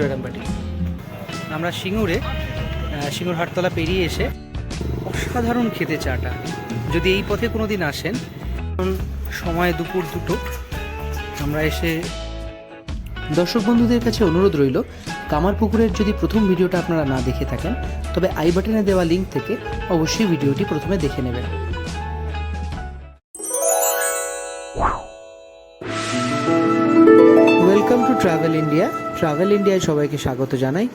জয়রামবাটি আমরা সিঙ্গুরে সিঙ্গুর হাটতলা পেরিয়ে এসে অসাধারণ খেতে চাটা। যদি এই পথে কোনো দিন আসেন সময় দুপুর দুটো, আমরা এসে দর্শক বন্ধুদের কাছে অনুরোধ রইল কামার পুকুরের যদি প্রথম ভিডিওটা আপনারা না দেখে থাকেন, তবে আই বাটনে দেওয়া লিঙ্ক থেকে অবশ্যই ভিডিওটি প্রথমে দেখে নেবেন। টু ট্রাভেল ইন্ডিয়া ট্রাভেল ইন্ডিয়ায় সবাইকে স্বাগত জানাই।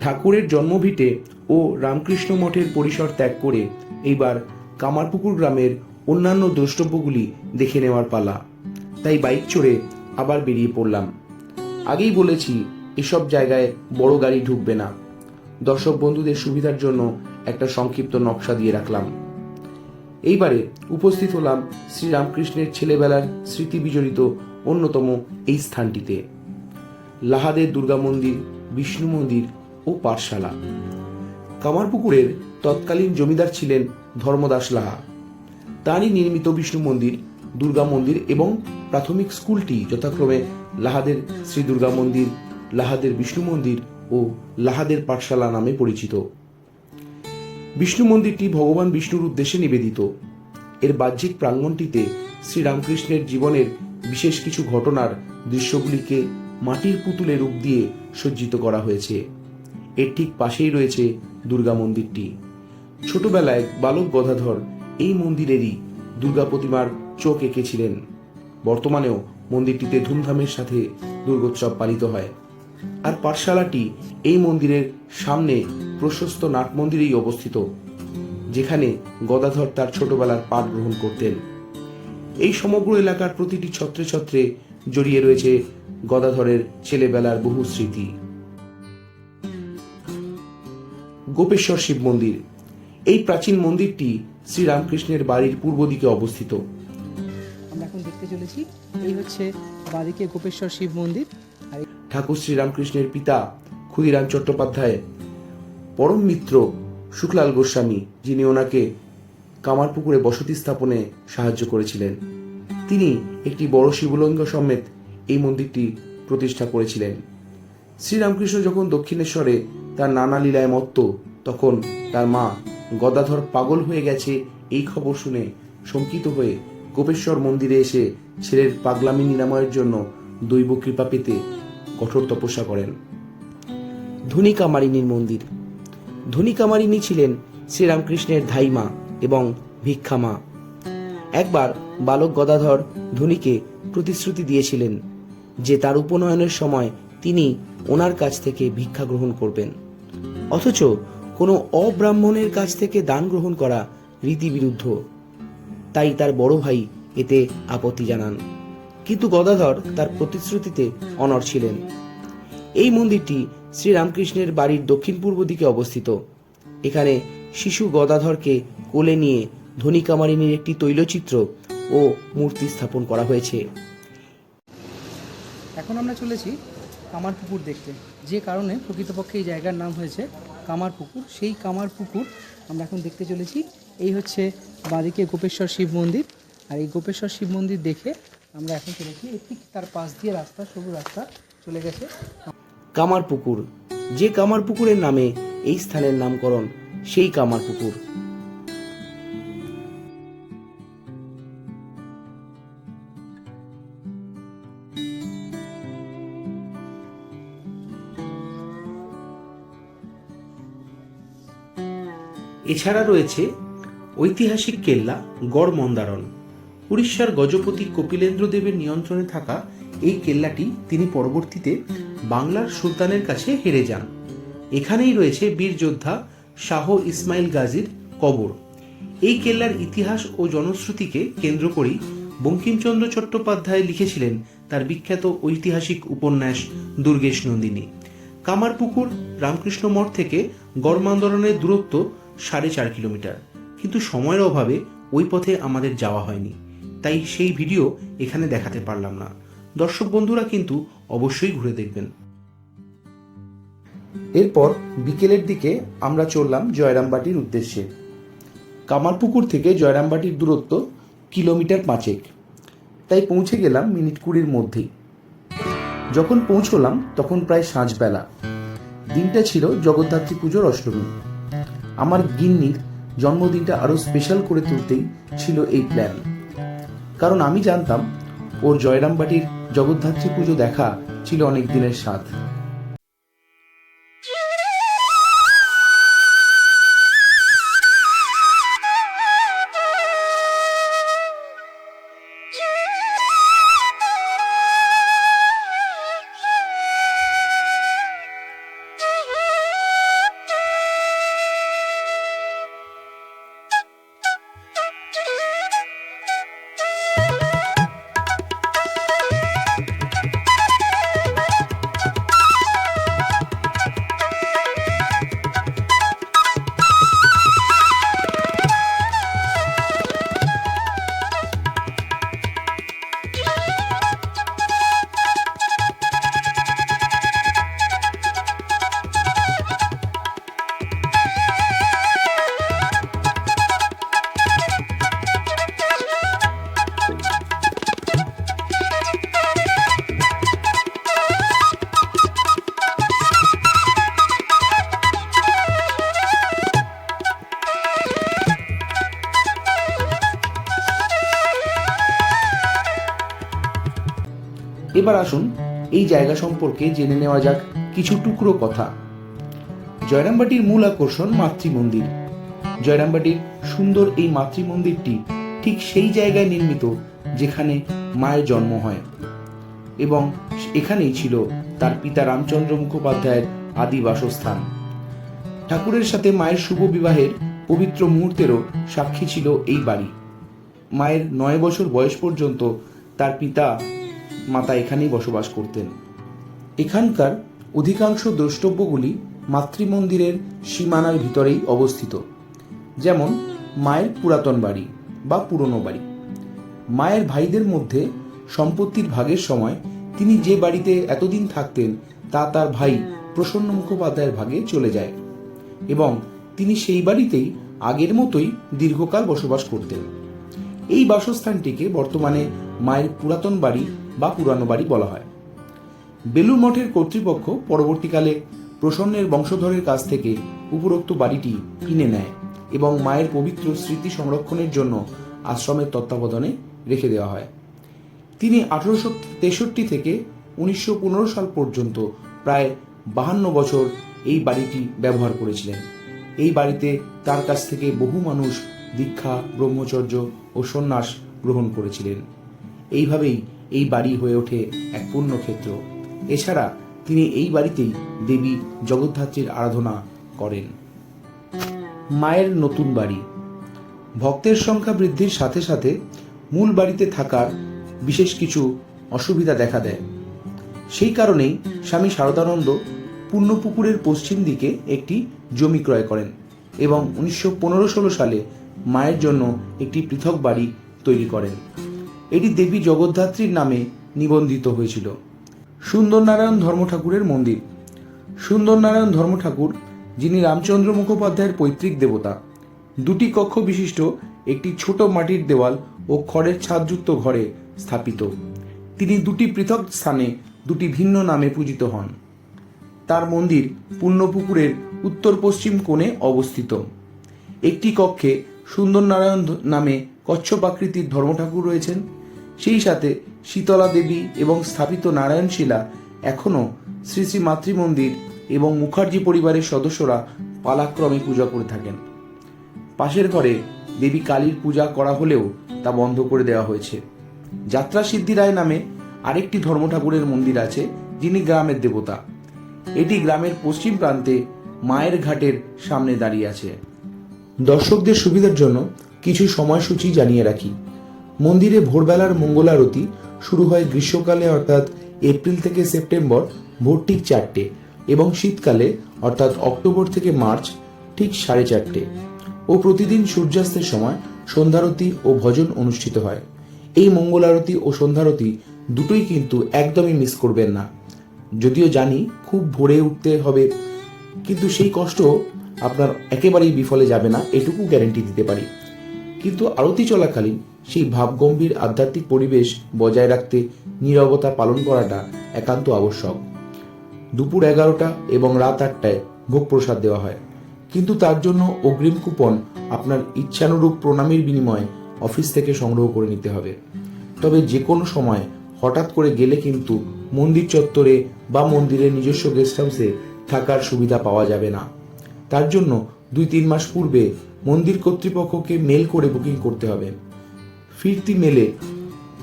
ঠাকুরের জন্মভিটে ও রামকৃষ্ণ মঠের পরিসর ত্যাগ করে এইবার কামারপুকুর গ্রামের অন্যান্য দ্রষ্টব্যগুলি দেখে নেওয়ার পালা। তাই বাইক চড়ে আবার বেরিয়ে পড়লাম। আগেই বলেছি, এসব জায়গায় বড় গাড়ি ঢুকবে না। দর্শক বন্ধুদের সুবিধার জন্য একটা সংক্ষিপ্ত নকশা দিয়ে রাখলাম। এইবারে উপস্থিত হলাম শ্রীরামকৃষ্ণের ছেলেবেলার স্মৃতি বিজড়িত অন্যতম এই স্থানটিতে। লাহাদের দুর্গা মন্দির, বিষ্ণু মন্দির ও পাঠশালা। কামারপুকুরের তৎকালীন জমিদার ছিলেন ধর্মদাস লাহা। তারই নির্মিত বিষ্ণু মন্দির, দুর্গা মন্দির এবং প্রাথমিক স্কুলটি যথাক্রমে লাহাদের শ্রী দুর্গা মন্দির, লাহাদের বিষ্ণু মন্দির ও লাহাদের পাঠশালা নামে পরিচিত। বিষ্ণু মন্দিরটি ভগবান বিষ্ণুর উদ্দেশ্যে নিবেদিত। এর বাহ্যিক প্রাঙ্গণটিতে শ্রীরামকৃষ্ণের জীবনের বিশেষ কিছু ঘটনার দৃশ্যগুলিকে মাটির পুতুলে রূপ দিয়ে সজ্জিত করা হয়েছে। এর ঠিক পাশেই রয়েছে দুর্গা মন্দিরটি। ছোটবেলায় বালক গদাধর এই মন্দিরেরই দুর্গা প্রতিমার চোখ এঁকেছিলেন। বর্তমানেও মন্দিরটিতে ধুমধামের সাথে দুর্গোৎসব পালিত হয়। আর পাঠশালাটি এই মন্দিরের সামনে প্রশস্ত নাট মন্দিরেই অবস্থিত যেখানে গদাধর তার ছোটবেলার পাঠ গ্রহণ করতেন। এই সমগ্র এলাকার প্রতিটি ছত্রে ছত্রে জড়িয়ে রয়েছে গদাধরের ছেলেবেলার বহু স্মৃতি। গোপেশ্বর শিব মন্দির। এই প্রাচীন মন্দিরটি শ্রীরামকৃষ্ণের বাড়ির পূর্ব দিকে অবস্থিত। আমরা এখন দেখতে চলেছি এই হচ্ছে বাদিকে গোপেশ্বর শিব মন্দির। ঠাকুর শ্রীরামকৃষ্ণের পিতা ক্ষুদিরাম চট্টোপাধ্যায় পরম মিত্র শুক্লাল গোস্বামী, যিনি ওনাকে কামারপুকুরে বসতি স্থাপনে সাহায্য করেছিলেন। তিনি একটি বড় শিবলিঙ্গ সমেত এই মন্দিরটি প্রতিষ্ঠা করেছিলেন। শ্রীরামকৃষ্ণ যখন দক্ষিণেশ্বরে তার নানা লীলায় মত্ত, তখন তার মা গদাধর পাগল হয়ে গেছে এই খবর শুনে শঙ্কিত হয়ে গোপেশ্বর মন্দিরে এসে ছেলের পাগলামি নিরাময়ের জন্য দৈব কৃপা পেতে কঠোর তপস্যা করেন। ধনী কামারিনীর মন্দির। ধনী কামারিনী ছিলেন শ্রীরামকৃষ্ণের ধাইমা এবং ভিক্ষামা। একবার বালক গদাধর ধনীকে প্রতিশ্রুতি দিয়েছিলেন যে তার উপনয়নের সময় তিনি ওনার কাছ থেকে ভিক্ষা গ্রহণ করবেন। অথচ কোনো অব্রাহ্মণের কাছ থেকে দান গ্রহণ করা রীতিবিরুদ্ধ। তাই তার বড় ভাই এতে আপত্তি জানান। কিন্তু গদাধর তার প্রতিশ্রুতিতে অনড় ছিলেন। এই মন্দিরটি শ্রীরামকৃষ্ণের বাড়ির দক্ষিণ পূর্ব দিকে অবস্থিত। এখানে শিশু গদাধরকে কোলে নিয়ে ধনী কামারিনীর একটি তৈলচিত্র ও মূর্তি স্থাপন করা হয়েছে। এখন আমরা চলেছি কামার পুকুর দেখতে। যে কারণে প্রকৃতপক্ষে এই জায়গার নাম হয়েছে কামার পুকুর সেই কামার পুকুর আমরা এখন দেখতে চলেছি। এই হচ্ছে বাদিকে গোপেশ্বর শিব মন্দির। আর এই গোপেশ্বর শিব মন্দির দেখে আমরা এখন চলেছি। ঠিক তার পাশ দিয়ে রাস্তা সবুজ রাস্তা চলে গেছে। কামার পুকুর যে কামার পুকুরের নামে এই স্থানের নামকরণ, সেই কামার পুকুর এছাড়া রয়েছে ঐতিহাসিক কেল্লা গড় মন্দারণ উড়িষ্যার গজপতি কপিলেন্দ্র দেবের নিয়ন্ত্রণে থাকা এই কেল্লাটি তিনি পরবর্তীতে বাংলার সুলতানের কাছে হেরে যান। এখানেই রয়েছে বীর যোদ্ধা শাহ ইসমাইল গাজীর কবর। এই কেল্লার ইতিহাস ও জনশ্রুতিকে কেন্দ্র করেই বঙ্কিমচন্দ্র চট্টোপাধ্যায় লিখেছিলেন তার বিখ্যাত ঐতিহাসিক উপন্যাস দুর্গেশ নন্দিনী। কামারপুকুর, রামকৃষ্ণ মঠ থেকে গড়মান্দরণের দূরত্ব সাড়ে চার কিলোমিটার। কিন্তু সময়ের অভাবে ওই পথে আমাদের যাওয়া হয়নি। তাই সেই ভিডিও এখানে দেখাতে পারলাম না। দর্শক বন্ধুরা কিন্তু অবশ্যই ঘুরে দেখবেন। এরপর বিকেলের দিকে আমরা চললাম জয়রামবাটির উদ্দেশ্যে। কামারপুকুর থেকে জয়রামবাটির দূরত্ব কিলোমিটার পাঁচেক। তাই পৌঁছে গেলাম মিনিট কুড়ির মধ্যেই। যখন পৌঁছলাম, তখন প্রায় সাঁঝবেলা দিনটা ছিল জগদ্ধাত্রী পুজোর অষ্টমী। আমার গিন্নির জন্মদিনটা আরও স্পেশাল করে তুলতেই ছিল এই প্ল্যান কারণ আমি জানতাম ওর জয়রামবাটির জগদ্ধাত্রী পুজো দেখা ছিল অনেক দিনের স্বাদ। এবার আসুন এই জায়গা সম্পর্কে জেনে নেওয়া যাক কিছু টুকরো কথা। জয়রামবাটির মূল আকর্ষণ মাতৃ মন্দির জয়রামবাটির সুন্দর এই মাতৃ মন্দিরটি ঠিক সেই জায়গায় নির্মিত যেখানে মায়ের জন্ম হয় এবং এখানেই ছিল তার পিতা রামচন্দ্র মুখোপাধ্যায়ের আদি বাসস্থান। ঠাকুরের সাথে মায়ের শুভ বিবাহের পবিত্র মুহূর্তেরও সাক্ষী ছিল এই বাড়ি। মায়ের নয় বছর বয়স পর্যন্ত তার পিতা মাতা এখানেই বসবাস করতেন। এখানকার অধিকাংশ দ্রষ্টব্যগুলি মাতৃমন্দিরের সীমানার ভিতরেই অবস্থিত, যেমন মায়ের পুরাতন বাড়ি বা পুরনো বাড়ি। মায়ের ভাইদের মধ্যে সম্পত্তির ভাগের সময় তিনি যে বাড়িতে এতদিন থাকতেন, তা তার ভাই প্রসন্ন মুখোপাধ্যায়ের ভাগে চলে যায় এবং তিনি সেই বাড়িতেই আগের মতোই দীর্ঘকাল বসবাস করতেন। এই বাসস্থানটিকে বর্তমানে মায়ের পুরাতন বাড়ি বা পুরানো বাড়ি বলা হয়। বেলুর মঠের কর্তৃপক্ষ পরবর্তীকালে প্রসন্নের বংশধরের কাছ থেকে উপরোক্ত বাড়িটি কিনে নেয় এবং মায়ের পবিত্র স্মৃতি সংরক্ষণের জন্য আশ্রমের তত্ত্বাবধানে রেখে দেওয়া হয়। তিনি আঠারোশো তেষট্টি থেকে উনিশশো পনেরো সাল পর্যন্ত প্রায় বাহান্ন বছর এই বাড়িটি ব্যবহার করেছিলেন। এই বাড়িতে তার কাছ থেকে বহু মানুষ দীক্ষা, ব্রহ্মচর্য ও সন্ন্যাস গ্রহণ করেছিলেন। এইভাবেই এই বাড়ি হয়ে ওঠে এক পুণ্যক্ষেত্র। এছাড়া তিনি এই বাড়িতেই দেবী জগদ্ধাত্রীর আরাধনা করেন। মায়ের নতুন বাড়ি। ভক্তের সংখ্যা বৃদ্ধির সাথে সাথে মূল বাড়িতে থাকার বিশেষ কিছু অসুবিধা দেখা দেয়। সেই কারণেই স্বামী শারদানন্দ পূর্ণপুকুরের পশ্চিম দিকে একটি জমি ক্রয় করেন এবং উনিশশো পনেরো ষোলো সালে মায়ের জন্য একটি পৃথক বাড়ি তৈরি করেন। এটি দেবী জগদ্ধাত্রীর নামে নিবন্ধিত হয়েছিল। সুন্দরনারায়ণ ধর্ম ঠাকুরের মন্দির। সুন্দরনারায়ণ ধর্ম ঠাকুর যিনি রামচন্দ্র মুখোপাধ্যায়ের পৈতৃক দেবতা, দুটি কক্ষ বিশিষ্ট একটি ছোট মাটির দেওয়াল ও খড়ের ছাদযুক্ত ঘরে স্থাপিত। তিনি দুটি পৃথক স্থানে দুটি ভিন্ন নামে পূজিত হন। তার মন্দির পুণ্যপুকুরের উত্তর পশ্চিম কোণে অবস্থিত। একটি কক্ষে সুন্দরনারায়ণ নামে কচ্ছপ আকৃতির ধর্মঠাকুর রয়েছেন। সেই সাথে শীতলা দেবী এবং স্থাপিত নারায়ণশিলা এখনও শ্রী শ্রী মাতৃমন্দির এবং মুখার্জি পরিবারের সদস্যরা পালাক্রমে পূজা করে থাকেন। পাশের ঘরে দেবী কালীর পূজা করা হলেও তা বন্ধ করে দেওয়া হয়েছে। যাত্রা সিদ্ধি রায় নামে আরেকটি ধর্ম ঠাকুরের মন্দির আছে, যিনি গ্রামের দেবতা। এটি গ্রামের পশ্চিম প্রান্তে মায়ের ঘাটের সামনে দাঁড়িয়ে আছে। দর্শকদের সুবিধার জন্য কিছু সময়সূচি জানিয়ে রাখি। মন্দিরে ভোরবেলার মঙ্গলারতি শুরু হয় গ্রীষ্মকালে, অর্থাৎ এপ্রিল থেকে সেপ্টেম্বর, ভোর ঠিক চারটে এবং শীতকালে, অর্থাৎ অক্টোবর থেকে মার্চ ঠিক সাড়ে চারটে। ও প্রতিদিন সূর্যাস্তের সময় সন্ধ্যারতি ও ভজন অনুষ্ঠিত হয়। এই মঙ্গলারতি ও সন্ধ্যারতি দুটোই কিন্তু একদমই মিস করবেন না। যদিও জানি খুব ভোরে উঠতে হবে, কিন্তু সেই কষ্ট আপনার একেবারেই বিফলে যাবে না, এটুকু গ্যারেন্টি দিতে পারি। কিন্তু আরতি চলাকালীন সেই ভাবগম্ভীর আধ্যাত্মিক পরিবেশ বজায় রাখতে নীরবতা পালন করাটা একান্ত আবশ্যক। দুপুর এগারোটা এবং রাত আটটায় ভোগ প্রসাদ দেওয়া হয়। কিন্তু তার জন্য অগ্রিম কুপন আপনার ইচ্ছানুরূপ প্রণামীর বিনিময়ে অফিস থেকে সংগ্রহ করে নিতে হবে। তবে যে কোনো সময় হঠাৎ করে গেলে কিন্তু মন্দির চত্বরে বা মন্দিরের নিজস্ব গেস্ট হাউসে থাকার সুবিধা পাওয়া যাবে না। তার জন্য দুই তিন মাস পূর্বে মন্দির কর্তৃপক্ষকে মেল করে বুকিং করতে হবে। ফিরতি মেলে,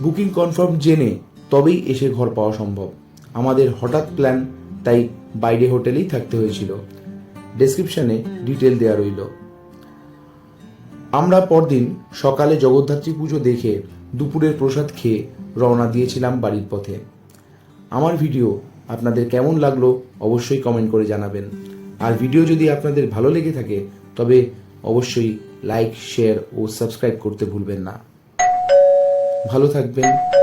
বুকিং কনফার্ম জেনে তবেই এসে ঘর পাওয়া সম্ভব। আমাদের হঠাৎ প্ল্যান, তাই বাইরে হোটেলেই থাকতে হয়েছিল। ডেসক্রিপশনে ডিটেল দেওয়া রইল। আমরা পরদিন সকালে জগদ্ধাত্রী পুজো দেখে দুপুরের প্রসাদ খেয়ে রওনা দিয়েছিলাম বাড়ির পথে। আমার ভিডিও আপনাদের কেমন লাগল অবশ্যই কমেন্ট করে জানাবেন। আর ভিডিও যদি আপনাদের ভালো লেগে থাকে, তবে অবশ্যই লাইক, শেয়ার ও সাবস্ক্রাইব করতে ভুলবেন না। ভালো থাকবেন।